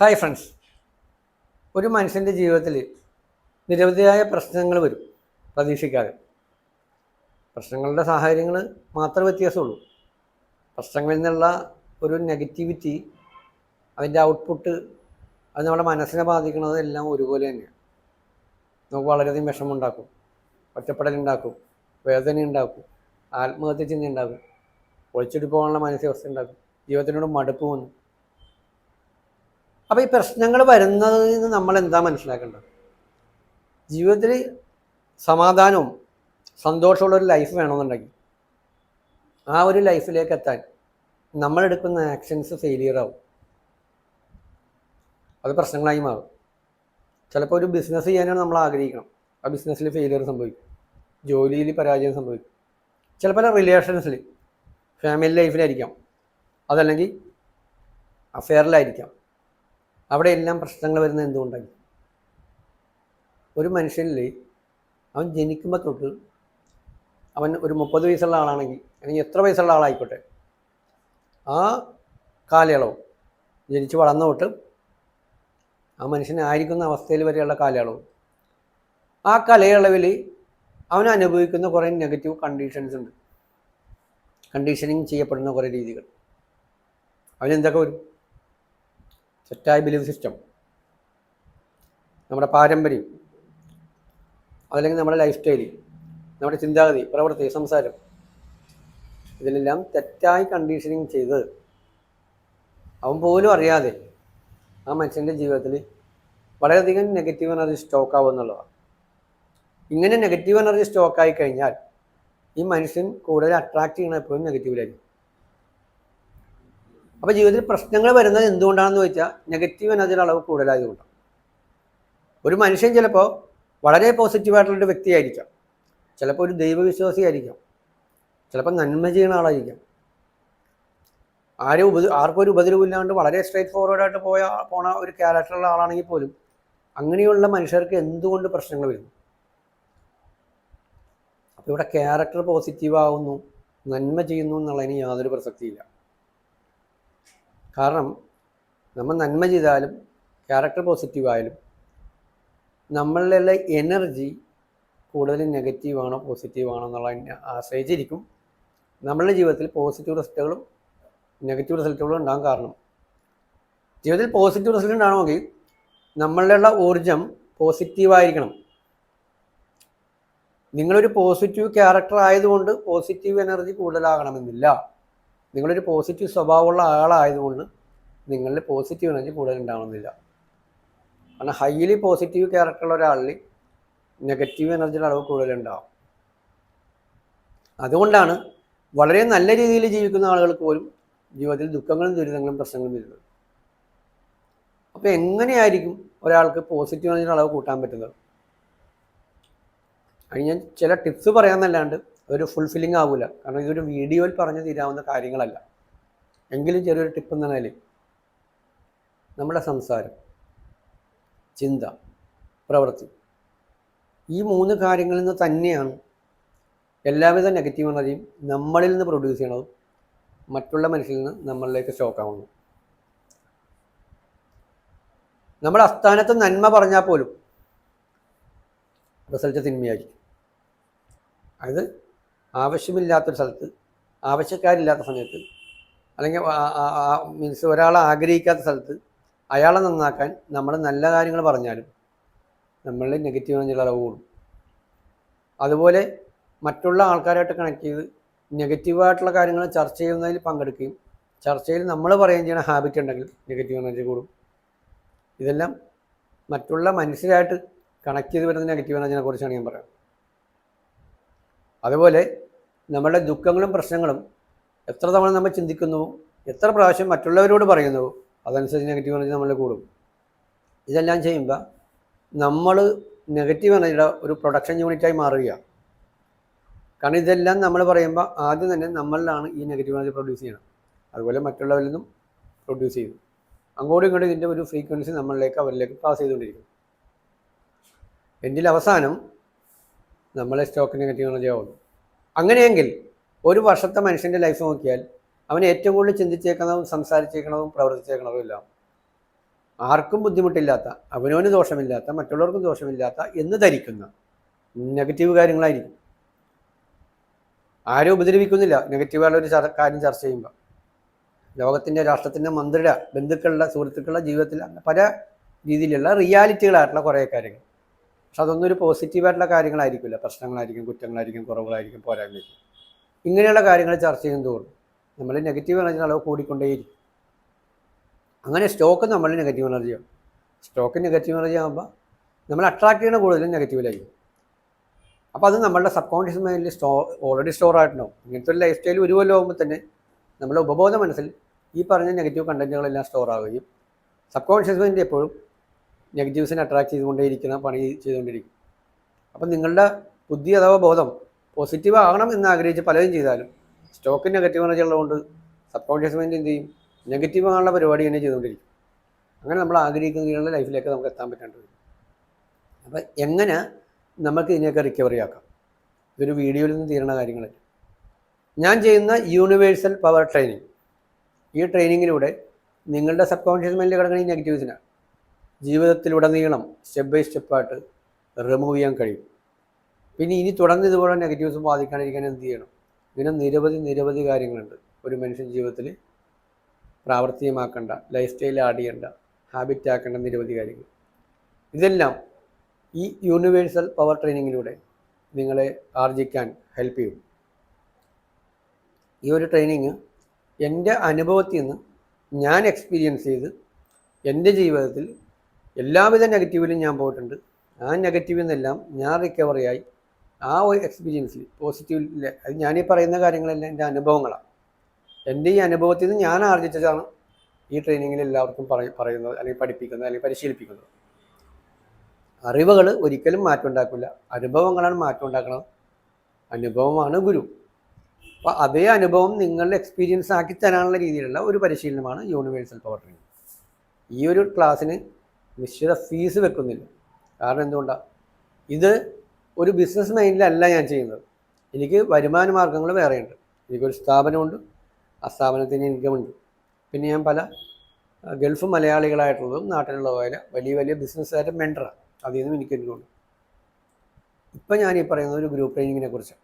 Hi friends ഒരു മനുഷ്യന്റെ ജീവിതത്തിൽ നിരവധിയായ പ്രശ്നങ്ങൾ വരും പ്രതീക്ഷിക്കാതെ. പ്രശ്നങ്ങളുടെ സാഹചര്യങ്ങൾ മാത്രമേ വ്യത്യാസമുള്ളൂ. പ്രശ്നങ്ങളിൽ നിന്നുള്ള ഒരു നെഗറ്റിവിറ്റി അതിന്റെ ഔട്ട്പുട്ട് അത് നമ്മുടെ മനസ്സിനെ ബാധിക്കുന്നത് എല്ലാം ഒരുപോലെ തന്നെയാണ്. നമുക്ക് വളരെയധികം വിഷമമുണ്ടാക്കും ഒറ്റപ്പെടലുണ്ടാക്കും വേദന ഉണ്ടാക്കും ആത്മഹത്യ ചിന്ത ഉണ്ടാക്കും ഒളിച്ചിട്ട് പോകാനുള്ള മാനസികാവസ്ഥ ഉണ്ടാക്കും ജീവിതത്തിനോട് മടുപ്പ് വന്നു അപ്പോൾ ഈ പ്രശ്നങ്ങൾ വരുന്നതിൽ നിന്ന് നമ്മൾ എന്താ മനസ്സിലാക്കേണ്ടത്? ജീവിതത്തിൽ സമാധാനവും സന്തോഷമുള്ള ഒരു ലൈഫ് വേണമെന്നുണ്ടെങ്കിൽ ആ ഒരു ലൈഫിലേക്ക് എത്താൻ നമ്മളെടുക്കുന്ന ആക്ഷൻസ് ഫെയിലിയർ ആവും. അത് പ്രശ്നങ്ങളായി മാറും. ചിലപ്പോൾ ഒരു ബിസിനസ് ചെയ്യാനാണ് നമ്മൾ ആഗ്രഹിക്കണം. ആ ബിസിനസ്സിൽ ഫെയിലിയർ സംഭവിക്കും. ജോലിയിൽ പരാജയം സംഭവിക്കും. ചിലപ്പോൾ റിലേഷൻസിൽ ഫാമിലി ലൈഫിലായിരിക്കാം അതല്ലെങ്കിൽ അഫെയറിലായിരിക്കാം അവിടെ എല്ലാം പ്രശ്നങ്ങൾ വരുന്നത് എന്തുകൊണ്ടാണ് ഒരു മനുഷ്യനിൽ അവൻ ജനിക്കുമ്പോൾ തൊട്ട് അവൻ ഒരു മുപ്പത് വയസ്സുള്ള ആളാണെങ്കിൽ അല്ലെങ്കിൽ എത്ര വയസ്സുള്ള ആളായിക്കോട്ടെ ആ കാലയളവ് ജനിച്ച് വളർന്ന തൊട്ട് ആ മനുഷ്യനായിരിക്കുന്ന അവസ്ഥയിൽ വരെയുള്ള കാലയളവ്. ആ കാലയളവിൽ അവൻ അനുഭവിക്കുന്ന കുറേ നെഗറ്റീവ് കണ്ടീഷൻസ് ഉണ്ട്. കണ്ടീഷനിങ് ചെയ്യപ്പെടുന്ന കുറേ രീതികൾ. അവനെന്തൊക്കെ വരും? തെറ്റായ ബിലീവ് സിസ്റ്റം നമ്മുടെ പാരമ്പര്യം അതല്ലെങ്കിൽ നമ്മുടെ ലൈഫ് സ്റ്റൈൽ നമ്മുടെ ചിന്താഗതി പ്രവൃത്തി സംസാരം ഇതിനെല്ലാം തെറ്റായി കണ്ടീഷനിങ് ചെയ്ത് അവൻ പോലും അറിയാതെ ആ മനുഷ്യന്റെ ജീവിതത്തിൽ വളരെയധികം നെഗറ്റീവ് എനർജി സ്റ്റോക്ക് ആവും എന്നുള്ളതാണ്. ഇങ്ങനെ നെഗറ്റീവ് എനർജി സ്റ്റോക്കായി കഴിഞ്ഞാൽ ഈ മനുഷ്യൻ കൂടുതൽ അട്രാക്റ്റ് ചെയ്യണ എപ്പോഴും നെഗറ്റീവിലായിരിക്കും അപ്പോൾ ജീവിതത്തിൽ പ്രശ്നങ്ങൾ വരുന്നത് എന്തുകൊണ്ടാണെന്ന് ചോദിച്ചാൽ നെഗറ്റീവ് എനർജിയുടെ അളവ് കൂടുതലായതുകൊണ്ടാണ് ഒരു മനുഷ്യൻ ചിലപ്പോൾ വളരെ പോസിറ്റീവായിട്ടുള്ളൊരു വ്യക്തിയായിരിക്കാം. ചിലപ്പോൾ ഒരു ദൈവവിശ്വാസിയായിരിക്കാം ചിലപ്പോൾ നന്മ ചെയ്യുന്ന ആളായിരിക്കാം. ആരും ഉപ ആർക്കും ഒരു ഉപദ്രവമില്ലാണ്ട് വളരെ സ്ട്രേറ്റ് ഫോർവേഡായിട്ട് പോയ പോണ ഒരു ക്യാരക്ടറുള്ള ആളാണെങ്കിൽ പോലും അങ്ങനെയുള്ള മനുഷ്യർക്ക് എന്തുകൊണ്ട് പ്രശ്നങ്ങൾ വരുന്നു അപ്പോൾ ഇവിടെ ക്യാരക്ടർ പോസിറ്റീവ് ആവുന്നു നന്മ ചെയ്യുന്നു എന്നുള്ളതിന് യാതൊരു പ്രസക്തിയില്ല. കാരണം നമ്മൾ നന്മ ചെയ്താലും ക്യാരക്ടർ പോസിറ്റീവായാലും നമ്മളിലുള്ള എനർജി കൂടുതൽ നെഗറ്റീവാണോ പോസിറ്റീവാണോ എന്നുള്ളതിനെ ആശ്രയിച്ചിരിക്കും. നമ്മളുടെ ജീവിതത്തിൽ പോസിറ്റീവ് റിസൾട്ടുകളും നെഗറ്റീവ് റിസൾട്ടുകളും ഉണ്ടാകാൻ കാരണം. ജീവിതത്തിൽ പോസിറ്റീവ് റിസൾട്ട് ഉണ്ടാകണമെങ്കിൽ നമ്മളിലുള്ള ഊർജം പോസിറ്റീവായിരിക്കണം നിങ്ങളൊരു പോസിറ്റീവ് ക്യാരക്ടർ ആയതുകൊണ്ട് പോസിറ്റീവ് എനർജി കൂടുതലാകണമെന്നില്ല. നിങ്ങളൊരു പോസിറ്റീവ് സ്വഭാവമുള്ള ആളായതുകൊണ്ട് നിങ്ങളിൽ പോസിറ്റീവ് എനർജി കൂടുതൽ ഉണ്ടാവുന്നില്ല. കാരണം ഹൈലി പോസിറ്റീവ് ക്യാരക്ടറുള്ള ഒരാളിൽ നെഗറ്റീവ് എനർജിയുടെ അളവ് കൂടുതലുണ്ടാവും അതുകൊണ്ടാണ് വളരെ നല്ല രീതിയിൽ ജീവിക്കുന്ന ആളുകൾക്ക് പോലും ജീവിതത്തിൽ ദുഃഖങ്ങളും ദുരിതങ്ങളും പ്രശ്നങ്ങളും വരുന്നത്. അപ്പോൾ എങ്ങനെയായിരിക്കും ഒരാൾക്ക് പോസിറ്റീവ് എനർജിയുടെ അളവ് കൂട്ടാൻ പറ്റുന്നത്? അതിന് ഞാൻ ചില ടിപ്സ് പറയാമെന്നല്ലാണ്ട് ഒരു ഫുൾഫില്ലിംഗ് ആവില്ല കാരണം ഇതൊരു വീഡിയോയിൽ പറഞ്ഞു തീരാവുന്ന കാര്യങ്ങളല്ല. എങ്കിലും ചെറിയൊരു ടിപ്പ് എന്ന നിലയിൽ നമ്മുടെ സംസാരം ചിന്ത പ്രവൃത്തി ഈ മൂന്ന് കാര്യങ്ങളിൽ നിന്ന് തന്നെയാണ് എല്ലാവിധ നെഗറ്റീവ് എനർജിയും നമ്മളിൽ നിന്ന് പ്രൊഡ്യൂസ് ചെയ്യണതും മറ്റുള്ള മനുഷ്യരിൽ നിന്ന് നമ്മളിലേക്ക് സ്റ്റോക്കാവുന്നു നമ്മൾ അസ്ഥാനത്ത് നന്മ പറഞ്ഞാൽ പോലും റിസൾട്ട് തിന്മയായിരിക്കും. അത് ആവശ്യമില്ലാത്തൊരു സ്ഥലത്ത് ആവശ്യക്കാരില്ലാത്ത സമയത്ത് അല്ലെങ്കിൽ മീൻസ് ഒരാളെ ആഗ്രഹിക്കാത്ത സ്ഥലത്ത് അയാളെ നന്നാക്കാൻ നമ്മൾ നല്ല കാര്യങ്ങൾ പറഞ്ഞാലും നമ്മളിൽ നെഗറ്റീവ് എനർജിയുടെ അളവ് കൂടും. അതുപോലെ മറ്റുള്ള ആൾക്കാരായിട്ട് കണക്ട് ചെയ്ത് നെഗറ്റീവായിട്ടുള്ള കാര്യങ്ങൾ ചർച്ച ചെയ്യുന്നതിൽ പങ്കെടുക്കുകയും ചർച്ചയിൽ നമ്മൾ പറയുകയും ചെയ്യുന്ന ഹാബിറ്റ് ഉണ്ടെങ്കിൽ നെഗറ്റീവ് എനർജി കൂടും. ഇതെല്ലാം മറ്റുള്ള മനുഷ്യരായിട്ട് കണക്ട് ചെയ്ത് വരുന്ന നെഗറ്റീവ് എനർജിനെ കുറിച്ചാണ് ഞാൻ പറയുന്നത്. അതുപോലെ നമ്മുടെ ദുഃഖങ്ങളും പ്രശ്നങ്ങളും എത്ര തവണ നമ്മൾ ചിന്തിക്കുന്നു എത്ര പ്രാവശ്യം മറ്റുള്ളവരോട് പറയുന്നു അതനുസരിച്ച് നെഗറ്റീവ് എനർജി നമ്മൾ കൂടും. ഇതെല്ലാം ചെയ്യുമ്പോൾ നമ്മൾ നെഗറ്റീവ് എനർജിയുടെ ഒരു പ്രൊഡക്ഷൻ യൂണിറ്റായി മാറുകയാണ് കാരണം ഇതെല്ലാം നമ്മൾ പറയുമ്പോൾ ആദ്യം തന്നെ നമ്മളിലാണ് ഈ നെഗറ്റീവ് എനർജി പ്രൊഡ്യൂസ് ചെയ്യണം അതുപോലെ മറ്റുള്ളവരിൽ നിന്നും പ്രൊഡ്യൂസ് ചെയ്യും. അങ്ങോട്ടും ഇങ്ങോട്ടും ഇതിന്റെ ഒരു ഫ്രീക്വൻസി നമ്മളിലേക്ക് അവരിലേക്ക് പാസ് ചെയ്തുകൊണ്ടിരിക്കും. എന്തിൽ അവസാനം നമ്മളെ സ്റ്റോക്ക് നെഗറ്റീവ് എനർജി ആവുന്നു. അങ്ങനെയെങ്കിൽ ഒരു വർഷത്തെ മനുഷ്യന്റെ ലൈഫ് നോക്കിയാൽ അവൻ ഏറ്റവും കൂടുതൽ ചിന്തിച്ചേക്കുന്നതും സംസാരിച്ചേക്കണതും പ്രവർത്തിച്ചേക്കണതും എല്ലാം. ആർക്കും ബുദ്ധിമുട്ടില്ലാത്ത അവനവന് ദോഷമില്ലാത്ത മറ്റുള്ളവർക്കും ദോഷമില്ലാത്ത എന്ന് ധരിക്കുന്ന നെഗറ്റീവ് കാര്യങ്ങളായിരിക്കും. ആരും ഉപദ്രവിക്കുന്നില്ല. നെഗറ്റീവായുള്ള ഒരു കാര്യം ചർച്ച ചെയ്യുമ്പോൾ ലോകത്തിന്റെ രാഷ്ട്രത്തിന്റെ മന്ത്രിയുടെ ബന്ധുക്കളുടെ സുഹൃത്തുക്കളുടെ ജീവിതത്തിൽ പല രീതിയിലുള്ള റിയാലിറ്റികളായിട്ടുള്ള കുറേ കാര്യങ്ങൾ. പക്ഷെ അതൊന്നും ഒരു പോസിറ്റീവായിട്ടുള്ള കാര്യങ്ങളായിരിക്കില്ല. പ്രശ്നങ്ങളായിരിക്കും കുറ്റങ്ങളായിരിക്കും കുറവുകളായിരിക്കും പോരായ്മയായിരിക്കും. ഇങ്ങനെയുള്ള കാര്യങ്ങൾ ചർച്ച ചെയ്യുന്നതോറും നമ്മൾ നെഗറ്റീവ് എനർജി അളവ് കൂടിക്കൊണ്ടേയിരിക്കും. അങ്ങനെ സ്റ്റോക്ക് നമ്മൾ നെഗറ്റീവ് എനർജിയാണ് സ്റ്റോക്ക് നെഗറ്റീവ് എനർജി ആകുമ്പോൾ നമ്മൾ അട്രാക്ട് ചെയ്യുന്ന കൂടുതലും നെഗറ്റീവിലായിരിക്കും അപ്പോൾ അത് നമ്മളുടെ സബ് കോൺഷ്യസ് മൈൻഡിൽ സ്റ്റോ ഓൾറെഡി സ്റ്റോർ ആയിട്ടുണ്ടാവും. ഇങ്ങനത്തെ ഒരു ലൈഫ് സ്റ്റൈൽ ഒരു കൊല്ലം ആകുമ്പോൾ തന്നെ നമ്മുടെ ഉപബോധ മനസ്സിൽ ഈ പറഞ്ഞ നെഗറ്റീവ് കണ്ടന്റുകളെല്ലാം സ്റ്റോർ ആവുകയും സബ് കോൺഷ്യസ് മൈൻഡ് എപ്പോഴും നെഗറ്റീവ്സിനെ അട്രാക്ട് ചെയ്തുകൊണ്ടേയിരിക്കുന്ന പണി ചെയ്തുകൊണ്ടിരിക്കും. അപ്പം നിങ്ങളുടെ ബുദ്ധി അഥവാ ബോധം പോസിറ്റീവ് ആകണം എന്ന് ആഗ്രഹിച്ച് പലതും ചെയ്താലും സ്റ്റോക്ക് നെഗറ്റീവ് എനർജി ഉള്ളതുകൊണ്ട് സബ് കോൺഷ്യസ് മൈൻഡ് എന്ത് ചെയ്യും? നെഗറ്റീവ് ആകാനുള്ള പരിപാടി തന്നെ ചെയ്തുകൊണ്ടിരിക്കും. അങ്ങനെ നമ്മൾ ആഗ്രഹിക്കുന്ന രീതിയിലുള്ള ലൈഫിലേക്ക് നമുക്ക് എത്താൻ പറ്റേണ്ടി വരും. അപ്പം എങ്ങനെ നമുക്ക് ഇതിനെയൊക്കെ റിക്കവറി ആക്കാം? ഇതൊരു വീഡിയോയിൽ നിന്ന് തീരുന്ന കാര്യങ്ങൾ ഞാൻ ചെയ്യുന്ന യൂണിവേഴ്സൽ പവർ ട്രെയിനിങ് ഈ ട്രെയിനിങ്ങിലൂടെ നിങ്ങളുടെ സബ് കോൺഷ്യസ് മൈൻഡിൽ കിടക്കുന്ന ഈ നെഗറ്റീവ്സിനെ ജീവിതത്തിലുടനീളം സ്റ്റെപ്പ് ബൈ സ്റ്റെപ്പായിട്ട് റിമൂവ് ചെയ്യാൻ കഴിയും. പിന്നെ ഇനി തുടർന്ന് ഇതുപോലെ നെഗറ്റീവ്സ് ബാധിക്കാണ്ടിരിക്കാൻ എന്ത് ചെയ്യണം? ഇങ്ങനെ നിരവധി നിരവധി കാര്യങ്ങളുണ്ട്. ഒരു മനുഷ്യൻ ജീവിതത്തിൽ പ്രാവർത്തികമാക്കേണ്ട ലൈഫ് സ്റ്റൈൽ ആഡ് ചെയ്യേണ്ട ഹാബിറ്റ് ആക്കേണ്ട നിരവധി കാര്യങ്ങൾ. ഇതെല്ലാം ഈ യൂണിവേഴ്സൽ പവർ ട്രെയിനിങ്ങിലൂടെ നിങ്ങളെ ആർജിക്കാൻ ഹെൽപ്പ് ചെയ്യും. ഈ ഒരു ട്രെയിനിങ് എന്റെ അനുഭവത്തിൽ നിന്ന് ഞാൻ എക്സ്പീരിയൻസ് ചെയ്ത് എന്റെ ജീവിതത്തിൽ എല്ലാവിധ നെഗറ്റീവിലും ഞാൻ പോയിട്ടുണ്ട്. ആ നെഗറ്റീവിൽ നിന്നെല്ലാം ഞാൻ റിക്കവറിയായി ആ ഒരു എക്സ്പീരിയൻസിൽ പോസിറ്റീവിൽ അത് ഞാനീ പറയുന്ന കാര്യങ്ങളെല്ലാം എന്റെ അനുഭവങ്ങളാണ്. എന്റെ ഈ അനുഭവത്തിൽ നിന്ന് ഞാൻ ആർജിച്ചതാണ് ഈ ട്രെയിനിങ്ങിൽ എല്ലാവർക്കും പറയ പറയുന്നത് അല്ലെങ്കിൽ പഠിപ്പിക്കുന്നത് അല്ലെങ്കിൽ പരിശീലിപ്പിക്കുന്നത്. അറിവുകൾ ഒരിക്കലും മാറ്റം ഉണ്ടാക്കില്ല. അനുഭവങ്ങളാണ് മാറ്റം ഉണ്ടാക്കുന്നത് അനുഭവമാണ് ഗുരു. അപ്പോൾ അതേ അനുഭവം നിങ്ങളുടെ എക്സ്പീരിയൻസ് ആക്കി തരാനുള്ള രീതിയിലുള്ള ഒരു പരിശീലനമാണ് യൂണിവേഴ്സൽ പവർ ട്രെയിനിങ് ഈ ഒരു ക്ലാസ്സിന് നിശ്ചിത ഫീസ് വെക്കുന്നില്ല. കാരണം എന്തുകൊണ്ടാണ് ഇത് ഒരു ബിസിനസ് മൈൻഡിലല്ല ഞാൻ ചെയ്യുന്നത്. എനിക്ക് വരുമാന മാർഗങ്ങൾ വേറെയുണ്ട്. എനിക്കൊരു സ്ഥാപനമുണ്ട്. ആ സ്ഥാപനത്തിന് ഇൻകമുണ്ട് പിന്നെ ഞാൻ പല ഗൾഫ് മലയാളികളായിട്ടുള്ളതും നാട്ടിലുള്ളതുമായ വലിയ വലിയ ബിസിനസ്സുകാരുടെ മെന്ററാണ് അതിൽ നിന്നും എനിക്ക് ഇൻകമുണ്ട് ഇപ്പം ഞാൻ ഈ പറയുന്നത് ഒരു ഗ്രൂപ്പ് ട്രെയിനിങ്ങിനെ കുറിച്ചാണ്.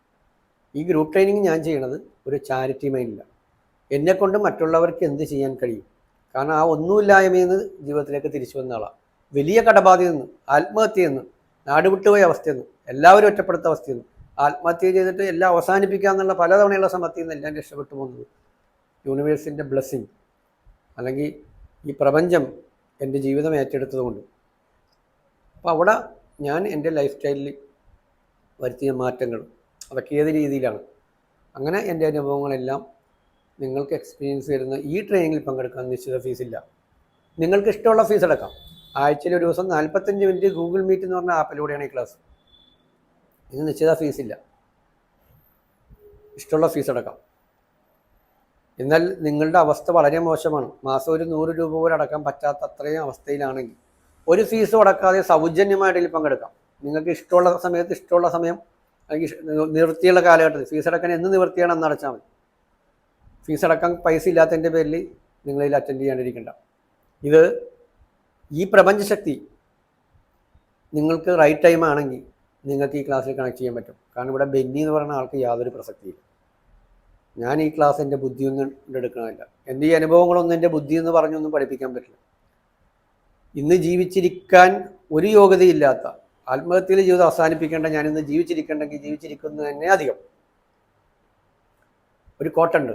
ഈ ഗ്രൂപ്പ് ട്രെയിനിങ് ഞാൻ ചെയ്യണത് ഒരു ചാരിറ്റി മൈൻഡിലാണ് എന്നെക്കൊണ്ട് മറ്റുള്ളവർക്ക് എന്ത് ചെയ്യാൻ കഴിയും? കാരണം ആ ഒന്നുമില്ലായ്മയിൽ നിന്ന് ജീവിതത്തിലേക്ക് തിരിച്ചു വന്ന ആളാണ് വലിയ ആത്മഹത്യയിൽ നിന്ന് നാടുവിട്ടുപോയ അവസ്ഥയിൽ നിന്ന് എല്ലാവരും ഒറ്റപ്പെടുത്ത അവസ്ഥയിൽ നിന്ന് ആത്മഹത്യ ചെയ്തിട്ട് എല്ലാം അവസാനിപ്പിക്കുക എന്നുള്ള പലതവണയുള്ള സമത്തിൽ നിന്ന് എല്ലാം രക്ഷപ്പെട്ടു പോകുന്നത് യൂണിവേഴ്സിന്റെ ബ്ലെസ്സിങ്. അല്ലെങ്കിൽ ഈ പ്രപഞ്ചം എന്റെ ജീവിതം ഏറ്റെടുത്തതുകൊണ്ട്. അപ്പോൾ അവിടെ ഞാൻ എന്റെ ലൈഫ് സ്റ്റൈലിൽ വരുത്തിയ മാറ്റങ്ങൾ അതൊക്കെ ഏത് രീതിയിലാണ്? അങ്ങനെ എന്റെ അനുഭവങ്ങളെല്ലാം നിങ്ങൾക്ക് എക്സ്പീരിയൻസ് വരുന്ന ഈ ട്രെയിനിങ്ങിൽ പങ്കെടുക്കാൻ നിശ്ചിത ഫീസില്ല നിങ്ങൾക്ക് ഇഷ്ടമുള്ള ഫീസ് അടക്കാം. ആഴ്ചയിൽ ഒരു ദിവസം നാൽപ്പത്തഞ്ച് മിനിറ്റ് ഗൂഗിൾ മീറ്റ് എന്ന് പറഞ്ഞ ആപ്പിലൂടെയാണ് ഈ ക്ലാസ്. ഇത് നിശ്ചിത ഫീസില്ല ഇഷ്ടമുള്ള ഫീസ് അടക്കാം. എന്നാൽ നിങ്ങളുടെ അവസ്ഥ വളരെ മോശമാണ്. മാസം ഒരു നൂറ് രൂപ പോലും അടക്കാൻ പറ്റാത്ത അത്രയും അവസ്ഥയിലാണെങ്കിൽ ഒരു ഫീസും അടക്കാതെ സൗജന്യമായിട്ട് ഇതിൽ പങ്കെടുക്കാം. നിങ്ങൾക്ക് ഇഷ്ടമുള്ള സമയത്ത് ഇഷ്ടമുള്ള സമയം അല്ലെങ്കിൽ നിവൃത്തിയുള്ള കാലഘട്ടത്തിൽ ഫീസ് അടക്കാൻ എന്ന് നിവൃത്തിയാണ് അന്ന് അടച്ചാൽ മതി. ഫീസ് അടക്കാൻ പൈസ ഇല്ലാത്തതിന്റെ പേരിൽ നിങ്ങളിതിൽ അറ്റൻഡ് ചെയ്യാണ്ടിരിക്കണ്ട. ഇത് ഈ പ്രപഞ്ചശക്തി നിങ്ങൾക്ക് റൈറ്റ് ടൈം ആണെങ്കിൽ നിങ്ങൾക്ക് ഈ ക്ലാസ്സിൽ കണക്ട് ചെയ്യാൻ പറ്റും. കാരണം ഇവിടെ ബെന്നി എന്ന് പറയുന്ന ആൾക്ക് യാതൊരു പ്രസക്തിയില്ല. ഞാൻ ഈ ക്ലാസ് എന്റെ ബുദ്ധിയൊന്നും എടുക്കണമില്ല എന്റെ ഈ അനുഭവങ്ങളൊന്നും എന്റെ ബുദ്ധി എന്ന് പറഞ്ഞൊന്നും പഠിപ്പിക്കാൻ പറ്റില്ല. ഇന്ന് ജീവിച്ചിരിക്കാൻ ഒരു യോഗ്യതയില്ലാത്ത ആത്മഹത്യയിൽ ജീവിതം അവസാനിപ്പിക്കേണ്ട ഞാൻ ഇന്ന് ജീവിച്ചിരിക്കണ്ടെങ്കിൽ ജീവിച്ചിരിക്കുന്നത് തന്നെ അധികം. ഒരു കോട്ടുണ്ട്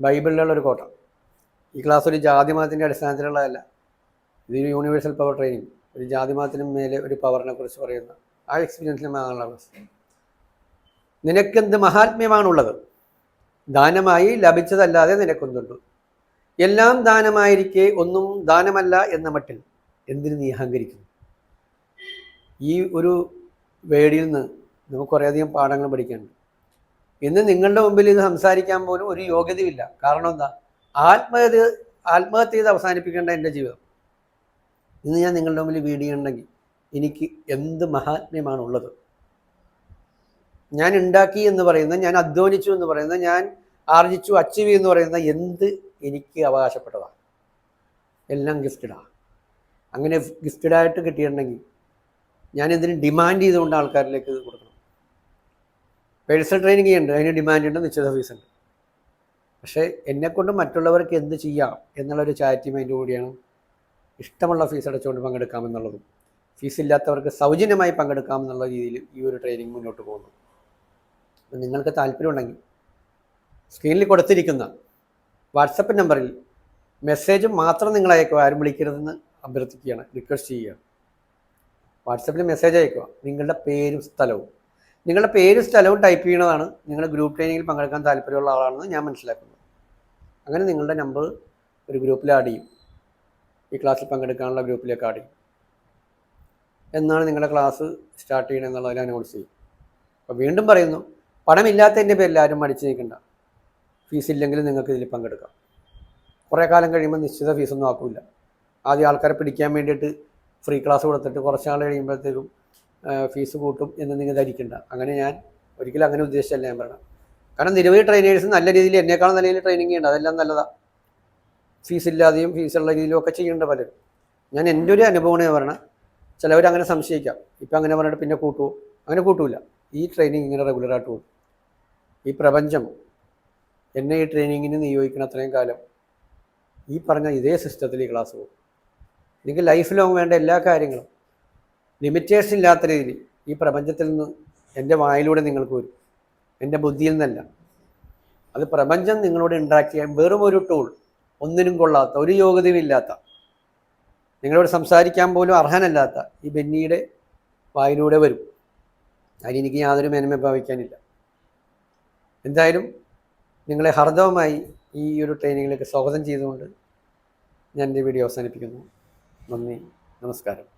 ബൈബിളിലുള്ള ഒരു കോട്ട ഈ ക്ലാസ് ഒരു ജാതി മതത്തിന്റെ അടിസ്ഥാനത്തിലുള്ളതല്ല. ഇതൊരു യൂണിവേഴ്സൽ പവർ ട്രെയിനിങ് ഒരു ജാതി മതത്തിനും മേലെ ഒരു പവറിനെ കുറിച്ച് പറയുന്ന ആ എക്സ്പീരിയൻസിലുമാണുള്ള അവസ്ഥ നിനക്കെന്ത് മഹാത്മ്യമാണുള്ളത്? ദാനമായി ലഭിച്ചതല്ലാതെ നിനക്കൊന്നുണ്ട് എല്ലാം ദാനമായിരിക്കെ ഒന്നും ദാനമല്ല എന്ന മട്ടിൽ എന്തിനു നീ അഹങ്കരിക്കുന്നു? ഈ ഒരു വേടിയിൽ നിന്ന് നമുക്ക് കുറേയധികം പാഠങ്ങൾ പഠിക്കാനുണ്ട്. ഇന്ന് നിങ്ങളുടെ മുമ്പിൽ ഇത് സംസാരിക്കാൻ പോലും ഒരു യോഗ്യതയില്ല കാരണം എന്താ? ആത്മഹത്യ ആത്മഹത്യ ചെയ്ത് അവസാനിപ്പിക്കേണ്ട എന്റെ ജീവിതം. ഇന്ന് ഞാൻ നിങ്ങളുടെ മുമ്പിൽ വീഡിയോ ഉണ്ടെങ്കിൽ എനിക്ക് എന്ത് മഹാത്മ്യമാണുള്ളത്? ഞാൻ ഉണ്ടാക്കി എന്ന് പറയുന്ന ഞാൻ അധ്വാനിച്ചു എന്ന് പറയുന്ന ഞാൻ ആർജിച്ചു അച്ചീവ് എന്ന് പറയുന്ന എന്ത് എനിക്ക് അവകാശപ്പെട്ടതാണ്. എല്ലാം ഗിഫ്റ്റഡാണ് അങ്ങനെ ഗിഫ്റ്റഡായിട്ട് കിട്ടിയിട്ടുണ്ടെങ്കിൽ ഞാൻ ഇതിന് ഡിമാൻഡ് ചെയ്തുകൊണ്ട് ആൾക്കാരിലേക്ക് ഇത് കൊടുക്കണം? പേഴ്സണൽ ട്രെയിനിങ് ഉണ്ട് അതിന് ഡിമാൻഡ് ഉണ്ട് നിശ്ചിത ഫീസ് ഉണ്ട്. പക്ഷേ എന്നെക്കൊണ്ട് മറ്റുള്ളവർക്ക് എന്ത് ചെയ്യാം എന്നുള്ളൊരു ചാരിറ്റി മൈൻഡ് കൂടിയാണ് ഇഷ്ടമുള്ള ഫീസ് അടച്ചുകൊണ്ട് പങ്കെടുക്കാമെന്നുള്ളതും ഫീസ് ഇല്ലാത്തവർക്ക് സൗജന്യമായി പങ്കെടുക്കാമെന്നുള്ള രീതിയിൽ ഈ ഒരു ട്രെയിനിങ് മുന്നോട്ട് പോകുന്നു. നിങ്ങൾക്ക് താല്പര്യമുണ്ടെങ്കിൽ സ്ക്രീനിൽ കൊടുത്തിരിക്കുന്ന വാട്സപ്പ് നമ്പറിൽ മെസ്സേജ് മാത്രം നിങ്ങൾ അയക്കുക. ആരും വിളിക്കരുതെന്ന് അഭ്യർത്ഥിക്കുകയാണ് റിക്വസ്റ്റ് ചെയ്യുകയാണ്. വാട്സപ്പിൽ മെസ്സേജ് അയക്കുക. നിങ്ങളുടെ പേരും സ്ഥലവും. നിങ്ങളുടെ പേരും സ്ഥലവും ടൈപ്പ് ചെയ്യണതാണ് നിങ്ങൾ ഗ്രൂപ്പ് ട്രെയിനിങ്ങിൽ പങ്കെടുക്കാൻ താല്പര്യമുള്ള ആളാണെന്ന് ഞാൻ മനസ്സിലാക്കുന്നത്. അങ്ങനെ നിങ്ങളുടെ നമ്പർ ഒരു ഗ്രൂപ്പിൽ ആഡ് ചെയ്യും. ഈ ക്ലാസ്സിൽ പങ്കെടുക്കാനുള്ള ഗ്രൂപ്പിലേക്ക് ആഡ് ചെയ്യും എന്നാണ് നിങ്ങളുടെ ക്ലാസ് സ്റ്റാർട്ട് ചെയ്യണമെന്നുള്ളതിൽ അനൗൺസ് ചെയ്യും അപ്പോൾ വീണ്ടും പറയുന്നു പണമില്ലാത്തതിന്റെ പേരിൽ ആരും മടിച്ചു നിൽക്കണ്ട. ഫീസ് ഇല്ലെങ്കിൽ നിങ്ങൾക്ക് ഇതിൽ പങ്കെടുക്കാം. കുറേ കാലം കഴിയുമ്പോൾ നിശ്ചിത ഫീസൊന്നും ആക്കില്ല. ആദ്യം ആൾക്കാരെ പിടിക്കാൻ വേണ്ടിയിട്ട് ഫ്രീ ക്ലാസ് കൊടുത്തിട്ട് കുറച്ച് നാൾ കഴിയുമ്പോഴത്തേക്കും ഫീസ് കൂട്ടും എന്ന് നിങ്ങൾ ധരിക്കണ്ട. അങ്ങനെ ഞാൻ ഒരിക്കലും അങ്ങനെ ഉദ്ദേശിച്ചല്ല ഞാൻ പറയണം കാരണം നിരവധി ട്രെയിനേഴ്സ് നല്ല രീതിയിൽ എന്നേക്കാളും നല്ല രീതിയിൽ ട്രെയിനിങ് ചെയ്യേണ്ട അതെല്ലാം നല്ലതാണ് ഫീസ് ഇല്ലാതെയും ഫീസുള്ള രീതിയിലും ഒക്കെ ചെയ്യേണ്ട പലരും. ഞാൻ എന്റെ ഒരു അനുഭവമാണ് ഞാൻ ചിലവർ അങ്ങനെ സംശയിക്കാം. ഇപ്പം അങ്ങനെ പറഞ്ഞിട്ട് പിന്നെ കൂട്ടുമോ അങ്ങനെ കൂട്ടൂല. ഈ ട്രെയിനിങ് ഇങ്ങനെ റെഗുലറായിട്ട് പോകും ഈ പ്രപഞ്ചം എന്നെ ഈ ട്രെയിനിങ്ങിന് നിയോഗിക്കുന്ന അത്രയും കാലം ഈ പറഞ്ഞ ഇതേ സിസ്റ്റത്തിൽ ഈ ക്ലാസ് പോകും. നിങ്ങൾക്ക് ലൈഫ് ലോങ് വേണ്ട എല്ലാ കാര്യങ്ങളും ലിമിറ്റേഷൻ ഇല്ലാത്ത രീതിയിൽ ഈ പ്രപഞ്ചത്തിൽ നിന്ന് എന്റെ വായിലൂടെ നിങ്ങൾക്ക് വരും. എന്റെ ബുദ്ധിയിൽ നിന്നല്ല. അത് പ്രപഞ്ചം നിങ്ങളോട് ഇൻട്രാക്ട് ചെയ്യാൻ വെറും ഒരു ടൂൾ ഒന്നിനും കൊള്ളാത്ത ഒരു യോഗ്യതയും ഇല്ലാത്ത നിങ്ങളോട് സംസാരിക്കാൻ പോലും അർഹനല്ലാത്ത ഈ ബെന്നിയുടെ വായിലൂടെ വരും. അതിന് എനിക്ക് യാതൊരു മേന്മ ഭാവിക്കാനില്ല എന്തായാലും നിങ്ങളെ ഹർദവമായി ഈ ഒരു ട്രെയിനിങ്ങിലേക്ക് സ്വാഗതം ചെയ്തുകൊണ്ട് ഞാൻ എന്റെ വീഡിയോ അവസാനിപ്പിക്കുന്നു. നന്ദി നമസ്കാരം.